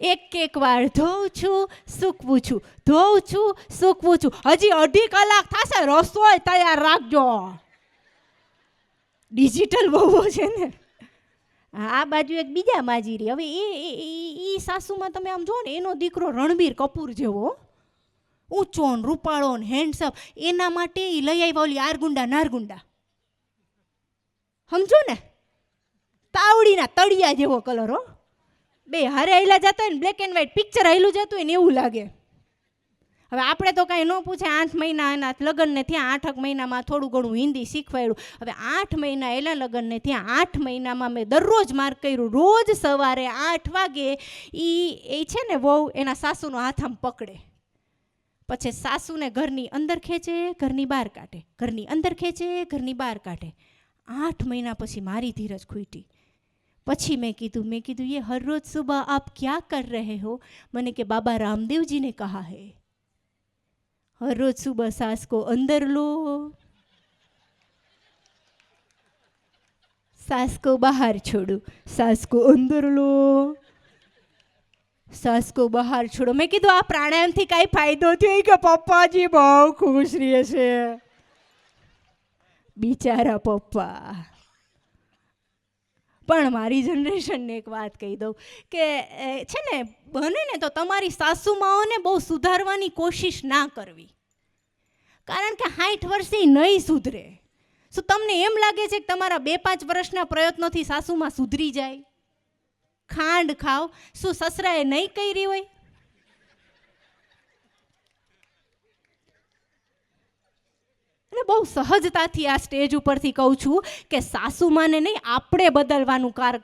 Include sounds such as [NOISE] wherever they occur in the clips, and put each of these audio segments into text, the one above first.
એક એક વાર ધોઉં છું, સૂકવું છું. ધોઉં છું, સૂકવું છું. હજી અઢી કલાક થશે, રસોઈ તૈયાર રાખજો. ડિજિટલ બહુ છે ને. આ બાજુ એક બીજા માજીરી હવે એ એ- સાસુમાં તમે આમ જુઓ ને, એનો દીકરો રણબીર કપૂર જેવો. ઊંચો ને રૂપાળો ને હેન્ડસમ એના માટે એ લઈ આવ્યા ઓલી આરગુંડા, નારગુંડા. સમજો ને? તાવડીના તળિયા જેવો કલર હો. બે હારે આયલા જતા હોય ને બ્લેક એન્ડ વ્હાઈટ પિક્ચર આયલું જતું હોય ને એવું લાગે. હવે આપણે તો કાંઈ ન પૂછે આઠ મહિના એના લગ્નને ત્યાં આઠક મહિનામાં થોડું ઘણું હિન્દી શીખવાડ્યું. હવે આઠ મહિના એલા લગ્નને ત્યાં આઠ મહિનામાં મેં દરરોજ માર્ક કર્યું. રોજ સવારે આઠ વાગે એ એ છે ને વહુ એના સાસુનો હાથ આમ પકડે. પછી સાસુને ઘરની અંદર ખેંચે, ઘરની બહાર કાઢે. ઘરની અંદર ખેંચે, ઘરની બહાર કાઢે. આઠ મહિના પછી મારી ધીરજ ખૂટી પછી મેં કીધું મેં કીધું ये हर रोज सुबह आप क्या कर रहे हो मैंने कि बाबा रामदेव जी ने कहा है हर रोज सुबह सास को अंदर लो सास को बाहर छोड़ो सास को अंदर लो સાસ કો બહાર છોડો મેં કીધું આ પ્રાણાયામથી કાંઈ ફાયદો થયો કે પપ્પાજી બહુ ખુશ રહે છે બિચારા પપ્પા પણ મારી જનરેશનને એક વાત કહી દઉં કે છે ને, બને ને તો તમારી સાસુમાઓને બહુ સુધારવાની કોશિશ ના કરવી. કારણ કે સાઠ વર્ષે નહીં સુધરે. શું તમને એમ લાગે છે કે તમારા બે પાંચ વર્ષના પ્રયત્નોથી સાસુમાં સુધરી જાય? ખાંડ ખાવ શું સસરાએ નહીં કરી હોય? અને બહુ સહજતાથી આ સ્ટેજ ઉપરથી કહું છું કે સાસુમાને નહીં, આપણે બદલવાનું કાર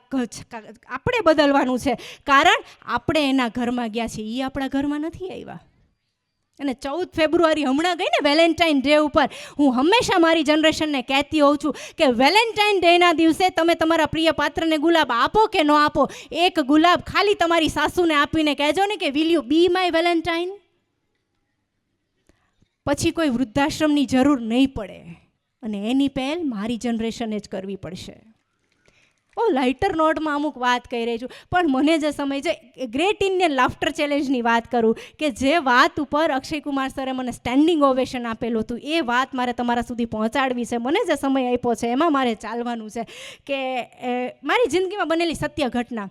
આપણે બદલવાનું છે. કારણ આપણે એના ઘરમાં ગયા છીએ. એ આપણા ઘરમાં નથી આવ્યા. અને ચૌદ ફેબ્રુઆરી હમણાં ગઈ ને વેલેન્ટાઇન ડે ઉપર હું હંમેશા મારી જનરેશનને કહેતી હોઉં છું કે વેલેન્ટાઇન ડેના દિવસે તમે તમારા પ્રિય પાત્રને ગુલાબ આપો કે ન આપો? એક ગુલાબ ખાલી તમારી સાસુને આપીને કહેજો ને કે will you be my valentine પછી કોઈ વૃદ્ધાશ્રમની જરૂર નહીં પડે. અને એની પહેલ મારી જનરેશને જ કરવી પડશે. ઓ લાઇટર નોટમાં અમુક વાત કહી રહી છું. પણ મને જે સમય છે ગ્રેટ ઇન્ડિયન લાફ્ટર ચેલેન્જની વાત કરું કે જે વાત ઉપર અક્ષય કુમાર સરે મને સ્ટેન્ડિંગ ઓવેશન આપેલું હતું, એ વાત મારે તમારા સુધી પહોંચાડવી છે. મને જે સમય આપ્યો છે, એમાં મારે ચાલવાનું છે કે મારી જિંદગીમાં બનેલી સત્ય ઘટના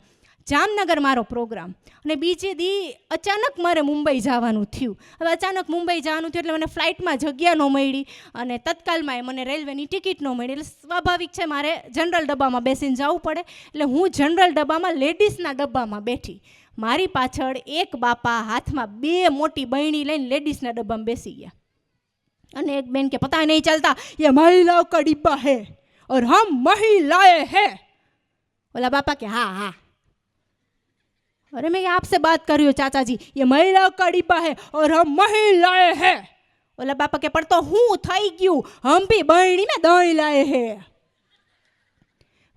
જામનગર મારો પ્રોગ્રામ. અને બીજે દી અચાનક મારે મુંબઈ જવાનું થયું. હવે અચાનક મુંબઈ જવાનું થયું એટલે મને ફ્લાઇટમાં જગ્યા ન મળી અને તત્કાલમાં એ મને રેલવેની ટિકિટ ન મળી. એટલે સ્વાભાવિક છે મારે જનરલ ડબ્બામાં બેસીને જવું પડે. એટલે હું જનરલ ડબ્બામાં લેડીઝના ડબ્બામાં બેઠી. મારી પાછળ એક બાપા હાથમાં બે મોટી બહેણી લઈને લેડીઝના ડબ્બામાં બેસી ગયા. અને એક બેન કે પતા નહીં ચાલતા. એ મહિલાઓ કા હે. ઓર હમ મહિલાએ હે. ઓલા બાપા કે, હા હા. અરે મેં आपसे बात कर रही हूँ चाचा जी ये महिला कड़ी पा है ઓલા બાપા કે, પણ તો હું થઈ ગયું? હમ્પી બહેણીને દહી લાય હે.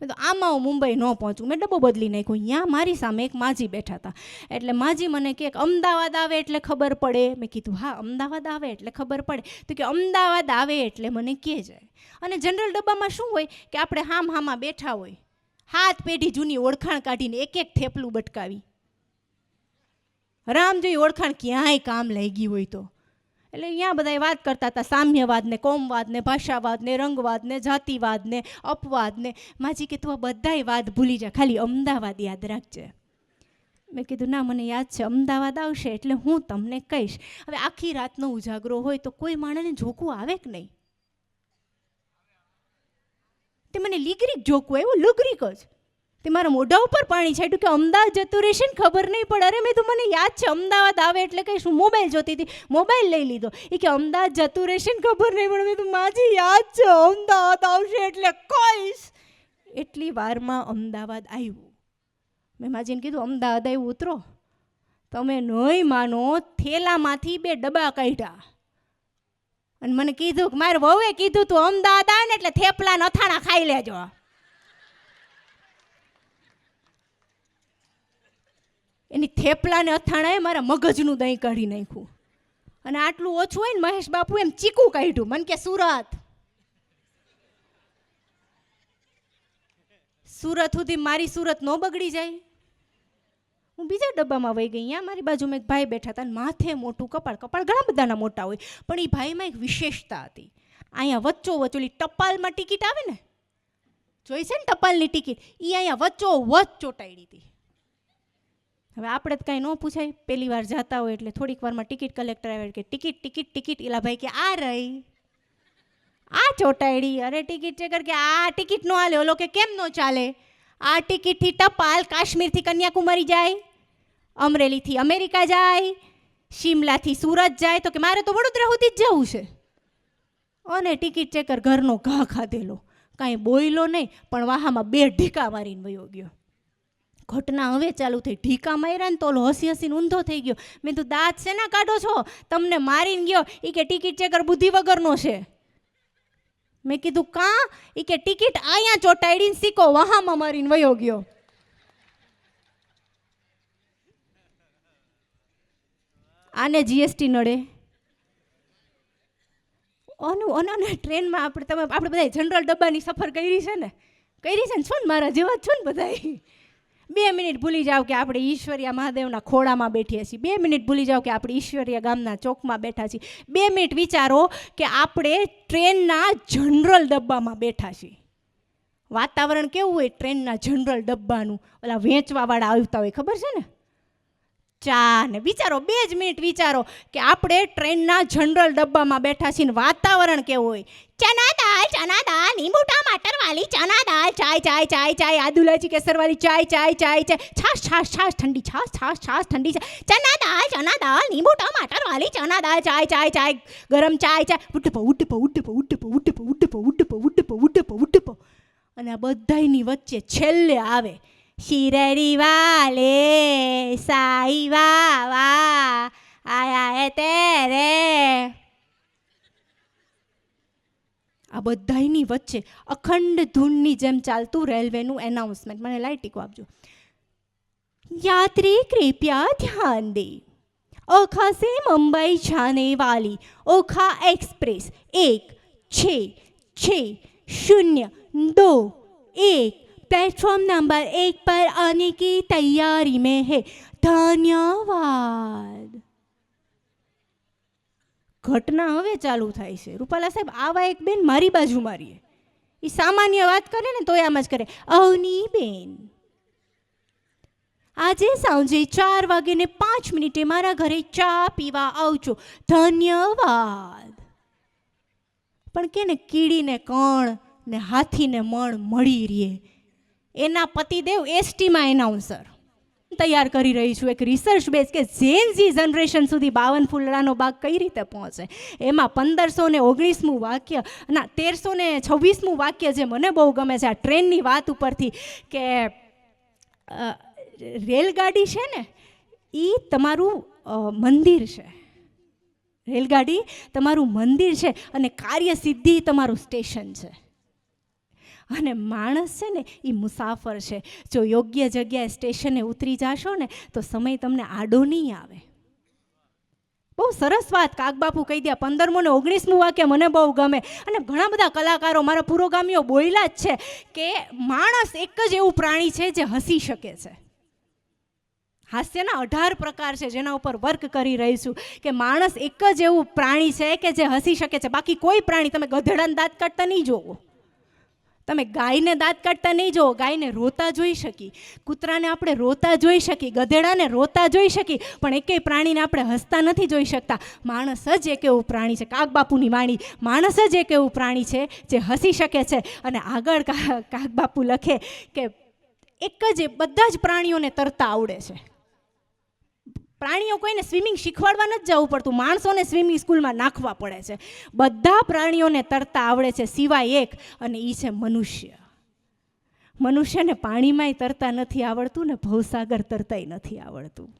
તો આમાં હું મુંબઈ ન પહોંચું. મેં ડબ્બો બદલી નાખ્યો. ત્યાં મારી સામે એક માજી બેઠા હતા. એટલે માજી મને કે, અમદાવાદ આવે એટલે ખબર પડે. મેં કીધું, હા, અમદાવાદ આવે એટલે ખબર પડે. તો કે, અમદાવાદ આવે એટલે મને કહે જાય. અને જનરલ ડબ્બામાં શું હોય કે, આપણે હામ હામાં બેઠા હોય, હાથ પેઢી જૂની ઓળખાણ કાઢીને એક એક થેપલું બટકાવી. રામ જેવી ઓળખાણ ક્યાંય કામ લઈ ગઈ હોય તો. એટલે અહીંયા બધા વાત કરતા હતા, સામ્યવાદને, કોમવાદને, ભાષાવાદને, રંગવાદને ભાષાવાદ ને રંગવાદ ને જાતિવાદ અપવાદ ને માજી કે તું આ બધાય વાદ ભૂલી જા, ખાલી અમદાવાદ યાદ રાખજે. મેં કીધું, ના, મને યાદ છે, અમદાવાદ આવશે એટલે હું તમને કહીશ. હવે આખી રાતનો ઉજાગરો હોય તો કોઈ માણસને જોકું આવે કે નહીં? તે મને લીગરીક જોકું એવું લુગરીક જ. તે મારા મોઢા ઉપર પાણી છાંટ્યું કે અમદાવાદ જતું રહેશે ને ખબર નહીં પડે. અરે, મેં તો મને યાદ છે, અમદાવાદ આવે એટલે કંઈ શું મોબાઈલ જોતી હતી. મોબાઈલ લઈ લીધો. એ કે અમદાવાદ જતું રહેશે ને ખબર નહીં પડે. મેં તો માજી યાદ છે, અમદાવાદ આવશે એટલે કહીશ એટલી વારમાં અમદાવાદ આવ્યું. મેં માજીને કીધું, અમદાવાદ આવ્યું, ઉતરો. તમે નહીં માનો, થેલામાંથી બે ડબ્બા કાઢ્યા. અને મને કીધું કે મારે વહુએ કીધું, તું અમદાવાદ આવે ને એટલે થેપલા અથાણા ખાઈ લેજો. એની થેપલાને અથાણાએ મારા મગજનું દહીં કાઢી નાખ્યું. અને આટલું ઓછું હોય ને મહેશ બાપુ એમ ચીકું કાઢ્યું. મન કે, સુરત. સુરત સુધી મારી સુરત ન બગડી જાય. હું બીજા ડબ્બામાં વહી ગઈ. અહીંયા મારી બાજુમાં એક ભાઈ બેઠા હતા અને માથે મોટું કપાળ. કપાળ ઘણા બધાના મોટા હોય, પણ એ ભાઈમાં એક વિશેષતા હતી. અહીંયા વચ્ચો વચોલી ટપાલમાં ટિકિટ આવે ને? જોઈ છે ને ટપાલની ટિકિટ? એ અહીંયા વચ્ચો વચ ચોંટાડી હતી. હવે આપણે જ કાંઈ ન પૂછાય. પહેલી વાર જતા હોય એટલે થોડીક વારમાં ટિકિટ કલેક્ટર આવે કે ટિકિટ ટિકિટ ટિકિટ. એલા ભાઈ કે આ રહી. આ ચોટાડી. અરે ટિકિટ ચેકર કે આ ટિકિટ નો હાલે ઓલો કે કેમ નો ચાલે? આ ટિકિટથી ટપાલ કાશ્મીરથી કન્યાકુમારી જાય, અમરેલીથી અમેરિકા જાય, શિમલાથી સુરત જાય. તો કે મારે તો વડોદરા સુધી જ જવું છે. અને ટિકિટ ચેકર ઘરનો ઘા ખાધેલો. કાંઈ બોયલો નહીં, પણ વાહામાં બે ઢીકા મારીને વયો ગયો. ઘટના હવે ચાલુ થઈ. ઢીકા માર્યા ને તો ઓલો હસી હસીને ઊંધો થઈ ગયો. મેં તું દાંત શેના કાઢો છો? તમને મારીને ગયો. એ કે ટિકિટ ચેકર બુદ્ધિ વગરનો છે. મેં કીધું, કાં? એ કે ટિકિટ અહીંયા ચોટાડીને સિક્કો વહામાં મારીને વયો ગયો. આને જીએસટી નડે. અને અને ટ્રેનમાં આપણે તમે, આપણે બધા જનરલ ડબ્બાની સફર કરી છે ને? કરી છે ને? છો ને મારા જેવા જ છો ને બધા બે મિનિટ ભૂલી જાઓ કે આપણે ઈશ્વરિયા મહાદેવના ખોળામાં બેઠીએ છીએ. બે મિનિટ ભૂલી જાઓ કે આપણે ઈશ્વરિયા ગામના ચોકમાં બેઠા છીએ. બે મિનિટ વિચારો કે આપણે ટ્રેનના જનરલ ડબ્બામાં બેઠા છીએ. વાતાવરણ કેવું હોય ટ્રેનના જનરલ ડબ્બાનું? ઓલા વેચવાવાળા આવતા હોય, ખબર છે ને? ચા ને વિચારો, બે જ મિનિટ વિચારો કે આપણે ટ્રેનના જનરલ ડબ્બામાં બેઠા છીએ વાતાવરણ કેવું હોય. ચના દાલ, ચના દાળ લીંબુ, ટમાટર વાલી, ચના દાળ ચાય ચાય ચાય ચાય આદુ લાચી કેસર વાલી ચાય ચાય ચાય ચાય, છાશ છાશ છાશ, ઠંડી, છાશ છાશ છાશ, ઠંડી ચના દાલ, ચના દાળ લીંબુ, ટમાટર વાલી, ચના દાળ ચાય ચાય ચાય, ગરમ ચાય ચાય. ઉઠ પો ઉઠ પો ઉઠ પો ઉઠ પો ઉઠ પો ઉઠ પો ઉઠ પો ઉઠ પો ઉઠ પો અને આ બધાયની વચ્ચે છેલ્લે આવે શિરડી વાલે સાઈ વાવા આયા એ તેરે આ બધાની વચ્ચે અખંડ ધૂનની જેમ ચાલતું રેલવેનું એનાઉન્સમેન્ટ મને લાઈ ટીકો આપજો. યાત્રી, કૃપયા ધ્યાન દે. ઓખા સે મુંબઈ જાને વાલી. ઓખા એક્સપ્રેસ. એક, છે છે, શૂન્ય, દો, એક. प्लेटफॉर्म नंबर एक पर आने की तैयारी में है धन्यवाद ઘટના હવે ચાલુ થાય છે રૂપાલા સાહેબ આવા એક બેન મારી બાજુ મારીએ એ સામાન્ય વાત કરે ને તોય આમ જ કરે અવની બેન આજે સાંજે ચાર વાગે ને પાંચ મિનિટે મારા ઘરે ચા પીવા આવજો ધન્યવાદ પણ કે ને કીડીને કણ ને હાથીને મણ મળી રહે એના પતિદેવ એસટીમાં એનાઉન્સર તૈયાર કરી રહી છું. એક રિસર્ચ બેઝ કે ઝેન જનરેશન સુધી બાવન ફૂલડાનો બાગ કઈ રીતે પહોંચે? એમાં પંદરસો ને ઓગણીસમું વાક્ય ના, તેરસો ને છવ્વીસમું વાક્ય જે મને બહુ ગમે છે, આ ટ્રેનની વાત ઉપરથી કે રેલગાડી છે ને એ તમારું મંદિર છે. રેલગાડી તમારું મંદિર છે અને કાર્યસિદ્ધિ તમારું સ્ટેશન છે. અને માણસ છે ને એ મુસાફર છે. જો યોગ્ય જગ્યાએ સ્ટેશને ઉતરી જાશો ને, તો સમય તમને આડો નહીં આવે. બહુ સરસ વાત કાગબાપુ કહી દે પંદરમું ને ઓગણીસમું વાક્ય મને બહુ ગમે. અને ઘણા બધા કલાકારો મારા પુરોગામીઓ બોયલા જ છે કે માણસ એક જ એવું પ્રાણી છે જે હસી શકે છે. હાસ્યના અઢાર પ્રકાર છે જેના ઉપર વર્ક કરી રહી છું કે માણસ એક જ એવું પ્રાણી છે કે જે હસી શકે છે. બાકી કોઈ પ્રાણી તમે ગધેડાને દાંત કાઢતા નહીં જોવો તમે ગાયને દાંત કાઢતા નહીં જુઓ, ગાયને રોતા જોઈ શકી. કૂતરાને આપણે રોતા જોઈ શકી, ગધેડાને રોતા જોઈ શકી, પણ એકેય પ્રાણીને આપણે હસતા નથી જોઈ શકતા. માણસ જ એક એવું પ્રાણી છે, કાગબાપુની વાણી. માણસ જ એક એવું પ્રાણી છે, જે હસી શકે છે. અને આગળ કાગબાપુ લખે કે, એક જ બધા જ પ્રાણીઓને તરતા આવડે છે. પ્રાણીઓ કોઈને સ્વિમિંગ શીખવાડવા નથી જવું પડતું, માણસોને સ્વિમિંગ સ્કૂલમાં નાખવા પડે છે. બધા પ્રાણીઓને તરતા આવડે છે સિવાય એક, અને એ છે મનુષ્ય. મનુષ્યને પાણીમાંય તરતા નથી આવડતું ને ભવસાગર તરતાય નથી આવડતું.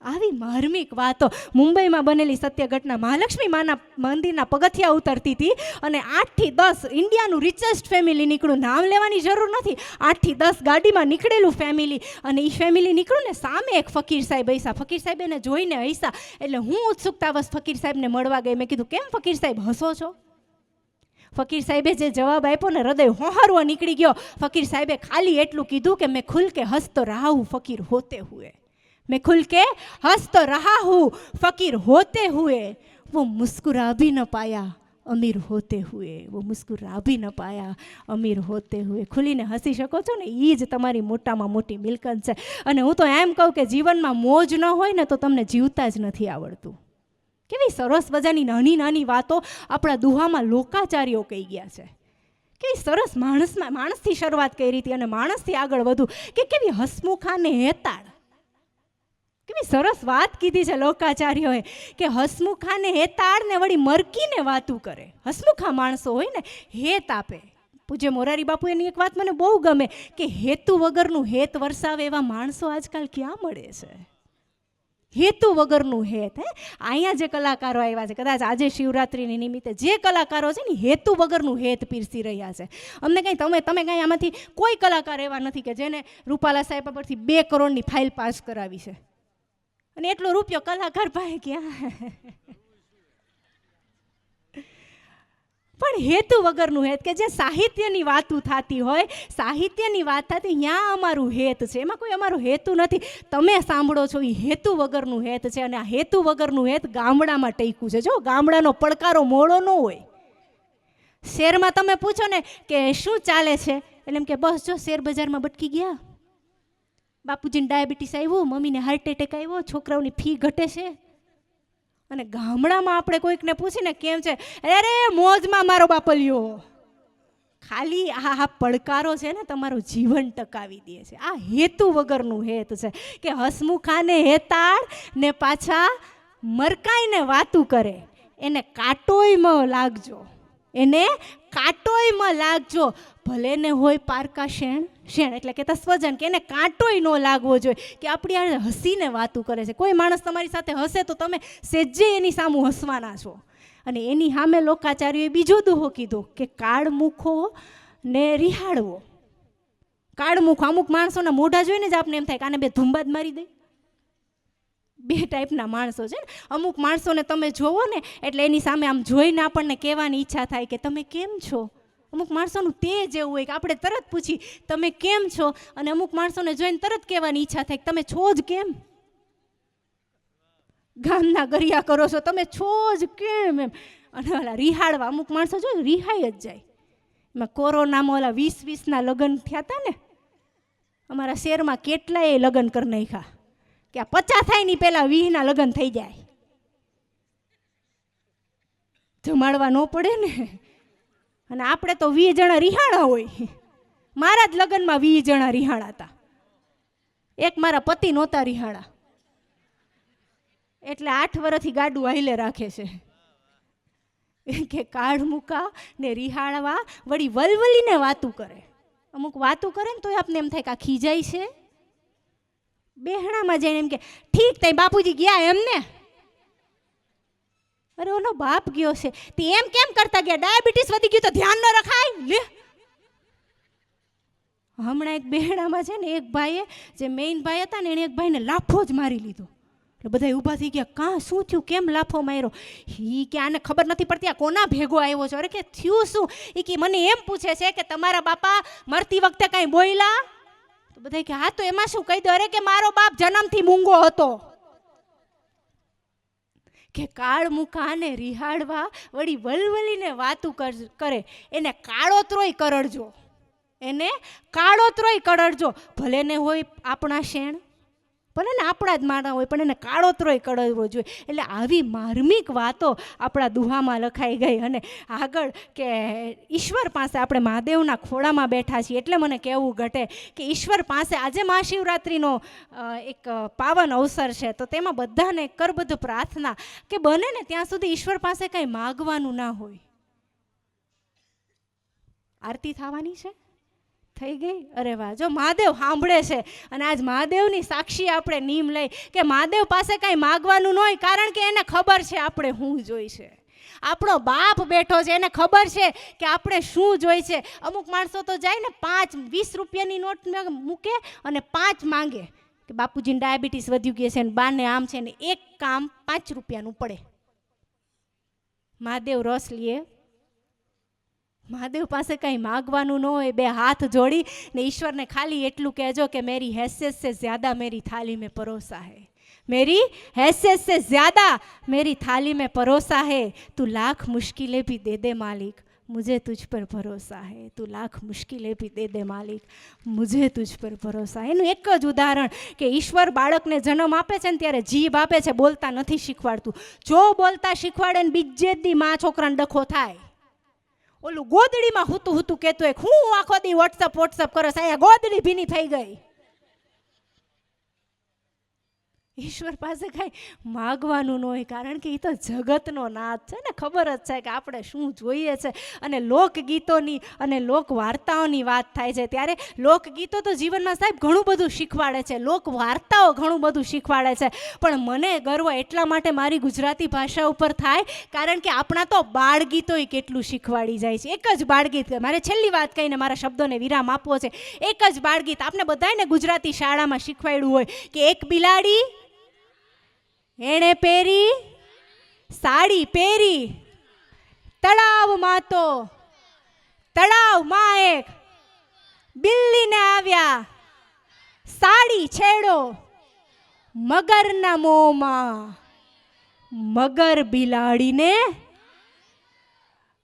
આવી માર્મિક વાતો. મુંબઈમાં બનેલી સત્ય ઘટના મહાલક્ષ્મી માના મંદિરના પગથિયા ઉતરતી હતી અને આઠથી દસ ઇન્ડિયાનું રિચેસ્ટ ફેમિલી નીકળ્યું નામ લેવાની જરૂર નથી. આઠથી દસ ગાડીમાં નીકળેલું ફેમિલી અને એ ફેમિલી નીકળ્યું ને સામે એક ફકીર સાહેબ હૈસા ફકીર સાહેબ એને જોઈને હૈસા એટલે હું ઉત્સુકતાવશ ફકીર સાહેબને મળવા ગઈ. મેં કીધું, કેમ ફકીર સાહેબ, હસો છો? ફકીર સાહેબે જે જવાબ આપ્યો ને હૃદય હોહરવો નીકળી ગયો. ફકીર સાહેબે ખાલી એટલું કીધું કે, મેં ખુલ કે હસતો ફકીર હોતે હુએ. मैं खुल के हंस तो रहा हूँ फकीर होते हुए वो मुस्कुरा भी न पाया અમીર હોતે હુએ वो मुस्कुरा भी न पाया અમીર હોતે હુએ ખુલીને હસી શકો છો ને એ જ તમારી મોટામાં મોટી મિલકત છે અને હું તો એમ કહું કે જીવનમાં મોજ ન હોય ને તો તમને જીવતા જ નથી આવડતું કેવી સરસ મજાની નાની નાની વાતો આપણા દુહામાં લોકાચાર્યો કહી ગયા છે કેવી સરસ માણસમાં માણસથી શરૂઆત કરી હતી અને માણસથી આગળ વધુ કે કેવી હસમુખા ને હેતાળ કેવી સરસ વાત કીધી છે લોકાચાર્યોએ કે હસમુખાને હેતાળ ને વળી મરકીને વાતું કરે. હસમુખા માણસો હોય ને, હેત આપે. પૂજ્ય મોરારી બાપુ એની એક વાત મને બહુ ગમે કે હેતુ વગરનું હેત વરસાવે એવા માણસો આજકાલ ક્યાં મળે છે? હેતુ વગરનું હેત, હે? અહીંયા જે કલાકારો આવ્યા છે, કદાચ આજે શિવરાત્રિની નિમિત્તે જે કલાકારો છે ને, હેતુ વગરનું હેત પીરસી રહ્યા છે. અમને કંઈ, તમે તમે કાંઈ આમાંથી કોઈ કલાકાર એવા નથી કે જેને રૂપાલા સાહેબ પરથી બે કરોડની ફાઇલ પાસ કરાવી છે. અને એટલો રૂપિયો કલાકાર પાસે ક્યાં પણ હેતુ વગરનું હેત કે જે સાહિત્યની વાતું થતી હોય, સાહિત્યની વાત થતી, ત્યાં અમારું હેત છે. એમાં કોઈ અમારું હેતુ નથી. તમે સાંભળો છો એ હેતુ વગરનું હેત છે અને આ હેતુ વગરનું હેત ગામડામાં ટેકું છે. જો ગામડાનો પડકારો મોડો ન હોય. શહેરમાં તમે પૂછો ને કે શું ચાલે છે? એટલે એમ કે બસ જો શેર બજારમાં બટકી ગયા. બાપુજીને ડાયાબિટીસ આવ્યું મમ્મીને હાર્ટ એટેક આવ્યો છોકરાઓની ફી ઘટે છે. અને ગામડામાં આપણે કોઈકને પૂછીને કેમ છે, અરે, મોજમાં મારો બાપલિયો ખાલી આ આ પડકારો છે ને, તમારું જીવન ટકાવી દે છે. આ હેતુ વગરનું હેત છે કે હસમુખાને હેતાળ ને પાછા મરકાઈને વાતું કરે. એને કાટોયમાં લાગજો. એને કાંટોયમાં લાગજો. ભલે ને હોય પારકા શેણ શેણ એટલે કે સ્વજન કે એને કાંટોય ન લાગવો જોઈએ, કે આપણી આ હસીને વાતું કરે છે. કોઈ માણસ તમારી સાથે હસે તો તમે સેજે એની સામું હસવાના છો. અને એની સામે લોકાચાર્યોએ બીજો દુહો કીધો કે કાળમુખો ને રિહાડવો કાળમુખ, અમુક માણસોના મોઢા જોઈને જ આપણે એમ થાય કે આને બે ધુંબાદ મારી દે. બે ટાઈપના માણસો છે ને. અમુક માણસોને તમે જોવો ને, એટલે એની સામે આમ જોઈને આપણને કહેવાની ઈચ્છા થાય કે તમે કેમ છો? અમુક માણસોનું તે એવું હોય કે આપણે તરત પૂછી, તમે કેમ છો? અને અમુક માણસોને જોઈને તરત કહેવાની ઈચ્છા થાય કે, તમે છો જ કેમ? ગામના ગરિયા કરો છો, તમે છો જ કેમ? એમ. અને ઓલા રિહાડવા, અમુક માણસો જો રિહાઈ જ જાય. એમાં કોરોનામાં ઓલા વીસ વીસના લગ્ન થયા હતા ને, અમારા શહેરમાં કેટલાય લગ્ન કરી નાખ્યા. કે આ પચાસ થાયની પહેલાં વીહના લગ્ન થઈ જાય. જમાડવા ન પડે ને. અને આપણે તો વીસ જણા રિહાણા હોય. મારા જ લગ્નમાં વીસ જણા રિહાણા હતા. એક મારા પતિ નહોતા રિહાણા. એટલે આઠ વર્ષથી ગાડું હાઈલે રાખે છે. કે કાઢ મૂકા ને રિહાળવા વળી વલવલીને વાતું કરે. અમુક વાતું કરે ને તોય આપને એમ થાય કે આ ખીજાય છે. બેહણામાં જઈને એમ કે, ઠીક તઈ બાપુજી ગયા એમને અરે ઓનો બાપ ગયો છે. તે એમ કેમ કરતા ગયા? ડાયાબિટીસ વધી ગયું તો ધ્યાન ન રખાય? લે. હમણાં એક બેહણામાં છે ને એક ભાઈએ, જે મેઇન ભાઈ હતા ને એણે એક ભાઈને લાફો જ મારી લીધો. એટલે બધા ઊભા થઈ ગયા. કાં? શું થયું? કેમ લાફો માર્યો? ઈ કે, આને ખબર નથી પડતી આ કોના ભેગો આવ્યો છે. અરે કે, થયું શું? એ કે, મને એમ પૂછે છે કે તમારા બાપા મરતી વખતે કાંઈ બોયલા? તો બધા કે, હા, તો એમાં શું? કહી દો, અરે, કે મારો બાપ જન્મથી મૂંગો હતો. કે કાળ મુકાને રિહાડવા વળી વલવલીને વાતું કર- એને કાળોતરોય કરડજો. એને કાળોતરોય કરડજો. ભલે ને હોય આપણા શેણ ભલે ને આપણા જ માણા હોય, પણ એને કાળોતરોય કડવો જોઈએ. એટલે આવી માર્મિક વાતો આપણા દુહામાં લખાઈ ગઈ અને આગળ કે ઈશ્વર પાસે આપણે મહાદેવના ખોળામાં બેઠા છીએ એટલે મને કહેવું ઘટે કે ઈશ્વર પાસે આજે મહાશિવરાત્રિનો એક પાવન અવસર છે. તો તેમાં બધાને કરબદ્ધ પ્રાર્થના કે બને ને ત્યાં સુધી ઈશ્વર પાસે કંઈ માગવાનું ના હોય. આરતી થવાની છે? થઈ ગઈ? અરે વાહ, જો મહાદેવ સાંભળે છે અને આજ મહાદેવની સાક્ષી આપણે નીમ લઈ કે મહાદેવ પાસે કાંઈ માગવાનું ન હોય કારણ કે એને ખબર છે આપણે શું જોઈ છે. આપણો બાપ બેઠો છે, એને ખબર છે કે આપણે શું જોઈ છે. અમુક માણસો તો જાય ને પાંચ, વીસ રૂપિયાની નોટ મૂકે અને પાંચ માંગે કે બાપુજીને ડાયાબિટીસ વધ્યું ગયું છે ને બાને આમ છે ને એક કામ પાંચ રૂપિયાનું પડે. મહાદેવ રસ લીએ મહાદેવ પાસે કંઈ માગવાનું ન હોય, બે હાથ જોડી ને ઈશ્વરને ખાલી એટલું કહેજો કે મેરી હેસિયત સે જ્યાદા મેરી થાલી મેં પરોસા હે. મેરી હેસિયત સે જ્યાદા મેરી થાલી મેં પરોસા હે. તું લાખ મુશ્કિલે ભી દે દે માલિક, મુજે તુજ પર ભરોસા હે. તું લાખ મુશ્કિલે ભી દે દે માલિક, મુજે તુજ પર ભરોસા એનું એક જ ઉદાહરણ કે ઈશ્વર બાળકને જન્મ આપે છે ને ત્યારે જીભ આપે છે, બોલતા નથી શીખવાડતું. જો બોલતા શીખવાડે ને બીજે દી મા છોકરાને ડખો થાય. ઓલું ગોદડીમાં હુતું હુતું કહેતું હોય હું આખો દી વોટ્સઅપ વોટ્સઅપ કરો સાયા ગોદડી ભીની થઈ ગઈ. ઈશ્વર પાસે કાંઈ માગવાનું ન કારણ કે એ તો જગતનો નાથ છે ને, ખબર જ છે કે આપણે શું જોઈએ છે. અને લોકગીતોની અને લોકવાર્તાઓની વાત થાય છે. ત્યારે લોકગીતો તો જીવનમાં સાહેબ ઘણું બધું શીખવાડે છે. લોકવાર્તાઓ ઘણું બધું શીખવાડે છે. પણ મને ગર્વ એટલા માટે મારી ગુજરાતી ભાષા ઉપર થાય, કારણ કે આપણા તો બાળગીતોય કેટલું શીખવાડી જાય છે. એક જ બાળગીત, મારે છેલ્લી વાત કહીને મારા શબ્દોને વિરામ આપવો છે. એક જ બાળગીત આપણે બધાને ગુજરાતી શાળામાં શીખવાડ્યું હોય કે એક બિલાડી એણે પહેરી? સાડી પહેરી. તળાવમાં તો તળાવમાં એક બિલ્લીને આવ્યા. સાડી છેડો મગરના મોંમાં. મગર બિલાડીને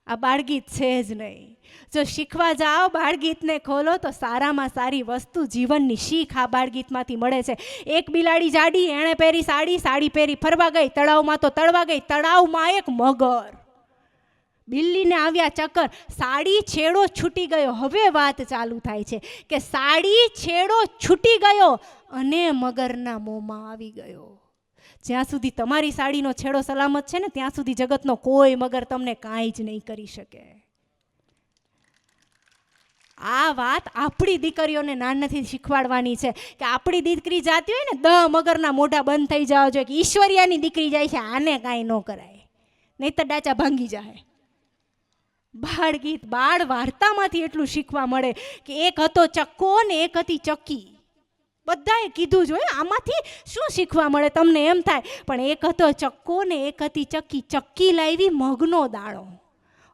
આ બાળગીત છે જ નહીં. જો શીખવા જાઓ બાળગીતને ખોલો, તો સારામાં સારી વસ્તુ જીવનની શીખ આ બાળગીતમાંથી મળે છે. એક બિલાડી જાડી, એણે પહેરી સાડી સાડી પહેરી ફરવા ગઈ, તળાવમાં તો તળવા ગઈ, તળાવમાં એક મગર. બિલ્લીને આવ્યા ચક્કર, સાડી છેડો છૂટી ગયો. હવે વાત ચાલુ થાય છે કે સાડી છેડો છૂટી ગયો અને મગરના મોંમાં આવી ગયો. જ્યાં સુધી તમારી સાડીનો છેડો સલામત છે ને, ત્યાં સુધી જગતનો કોઈ મગર તમને કાંઈ જ નહીં કરી શકે. આ વાત આપણી દીકરીઓને નાનથી શીખવાડવાની છે કે આપણી દીકરી જાતી હોય ને, દ મગરના મોઢા બંધ થઈ જવા જોઈએ, કે ઈશ્વરિયાની દીકરી જાય છે, આને કાંઈ ન કરાય. નહીં તો ડાચા ભાંગી જાય. બાળ ગીત બાળ વાર્તામાંથી એટલું શીખવા મળે કે એક હતો ચક્કો ને એક હતી ચક્કી. બધાએ કીધું જોઈએ આમાંથી શું શીખવા મળે તમને એમ થાય. પણ એક હતો ચક્કો ને એક હતી ચક્કી. ચક્કી લાવી મગનો દાણો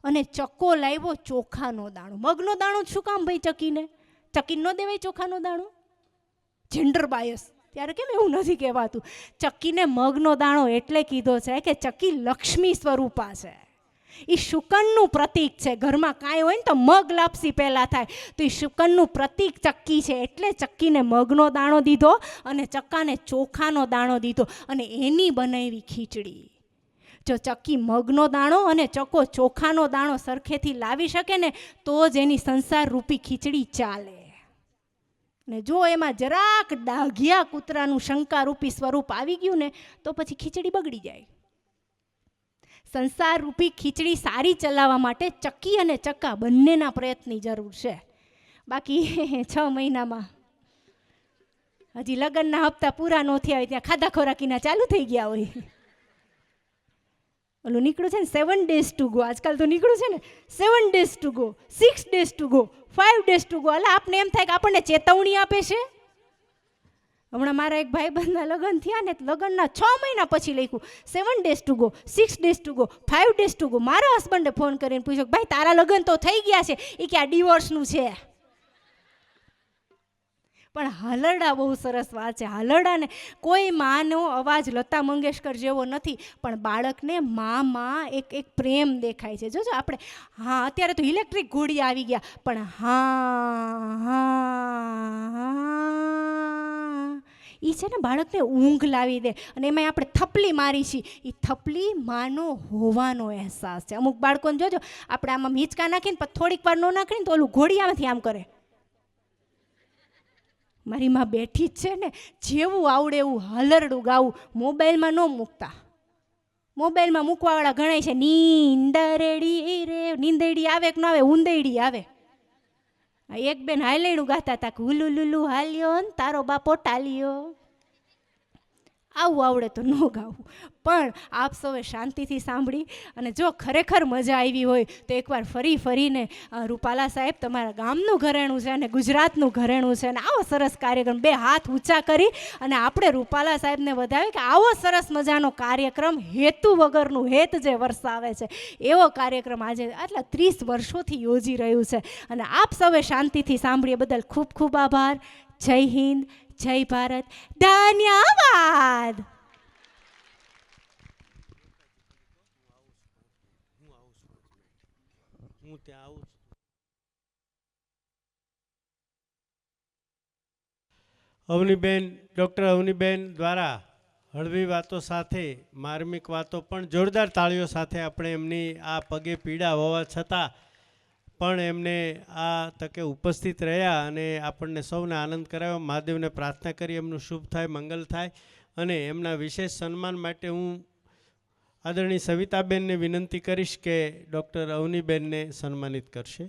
અને ચક્કો લાવ્યો ચોખાનો દાણો. મગનો દાણો શું કામ ભાઈ ચકીને ચકી ન દેવાય ચોખાનો દાણો? જેન્ડર બાયસ ત્યારે કેમ એવું નથી કહેવાતું? ચક્કીને મગનો દાણો એટલે કીધો છે કે ચક્કી લક્ષ્મી સ્વરૂપા છે. એ શુકનનું પ્રતીક છે. ઘરમાં કાંઈ હોય ને તો મગ લાપસી પહેલાં થાય. તો એ શુકનનું પ્રતીક ચક્કી છે. એટલે ચક્કીને મગનો દાણો દીધો અને ચક્કાને ચોખાનો દાણો દીધો અને એની બનાવી ખીચડી. જો ચક્કી મગનો દાણો અને ચક્કો ચોખાનો દાણો સરખેથી લાવી શકે ને, તો જ એની સંસાર રૂપી ખીચડી ચાલે. ને જો એમાં જરાક ડાઘિયા કૂતરાનું શંકારૂપી સ્વરૂપ આવી ગયું ને, તો પછી ખીચડી બગડી જાય. સંસાર રૂપી ખીચડી સારી ચલાવવા માટે ચક્કી અને ચક્કા બંનેના પ્રયત્નની જરૂર છે. બાકી [LAUGHS] છ મહિનામાં હજી લગ્નના હપ્તા પૂરા ન થયા હોય ત્યાં ખાધા ખોરાકીના ચાલુ થઈ ગયા હોય. ઓલું નીકળ્યું છે ને સેવન ડેઝ ટુ ગો આજકાલ તો નીકળ્યું છે ને seven days to go six days to go five days to go એટલે આપને એમ થાય કે આપણને ચેતવણી આપે છે? હમણાં મારા એક ભાઈબંધના લગ્ન થયા ને, લગ્નના છ મહિના પછી લખ્યું seven days to go six days to go five days to go મારા હસબન્ડે ફોન કરીને પૂછ્યો ભાઈ, તારા લગ્ન તો થઈ ગયા છે એ કે આ ડિવોર્સનું છે. પણ હાલરડા બહુ સરસ વાત છે. હાલરડાને કોઈ માનો અવાજ લતા મંગેશકર જેવો નથી, પણ બાળકને મા મા એક એક પ્રેમ દેખાય છે. જોજો આપણે, હા, અત્યારે તો ઇલેક્ટ્રિક ઘોડી આવી ગયા, પણ હા હા એ છે ને બાળકને ઊંઘ લાવી દે. અને એમાં આપણે થપલી મારી છીએ એ થપલી માનો હોવાનો અહેસાસ છે. અમુક બાળકોને જોજો, આપણે આમાં હિંચકા નાખીને પછી થોડીક વાર ન નાખીને તો ઓલું ઘોડી આમાંથી આમ કરે. મારી માં બેઠી જ છે ને, જેવું આવડે એવું હલરડું ગાવું. મોબાઈલમાં ન મૂકતા. મોબાઈલમાં મૂકવાવાળા ગણાય છે, નીંદરડી રે નીંદડી આવે કે ન આવે? ઊંદેડી આવે. એક બેન હાલેણું ગાતા હતા હુલુલુલુ લુલુ હાલ્યો ને તારો બાપો ટાલ્યો. આવું આવડે તો ન ગાવું. પણ આપ સૌએ શાંતિથી સાંભળી અને જો ખરેખર મજા આવી હોય તો એકવાર ફરી ફરીને રૂપાલા સાહેબ તમારા ગામનું ઘરેણું છે અને ગુજરાતનું ઘરેણું છે અને આવો સરસ કાર્યક્રમ, બે હાથ ઊંચા કરી અને આપણે રૂપાલા સાહેબને વધાવી કે આવો સરસ મજાનો કાર્યક્રમ હેતુ વગરનું હેત જે વરસાવે છે, એવો કાર્યક્રમ આજે આટલા ત્રીસ વર્ષોથી યોજી રહ્યું છે. અને આપ સૌએ શાંતિથી સાંભળીએ બદલ ખૂબ ખૂબ આભાર. જય હિન્દ. જય ભારત. ધન્યવાદ. અવનીબેન, ડૉક્ટર અવનીબેન દ્વારા હળવી વાતો સાથે, માર્મિક વાતો પણ જોરદાર તાળીઓ સાથે આપણે એમની આ પગે પીડા હોવા છતાં પણ એમને આ તકે ઉપસ્થિત રહ્યા અને આપણને સૌને આનંદ કરાવ્યો મહાદેવને પ્રાર્થના કરી. એમનું શુભ થાય, મંગલ થાય અને એમના વિશેષ સન્માન માટે હું આદરણીય સવિતાબેનને વિનંતી કરીશ કે ડૉક્ટર અવનીબેનને સન્માનિત કરશે.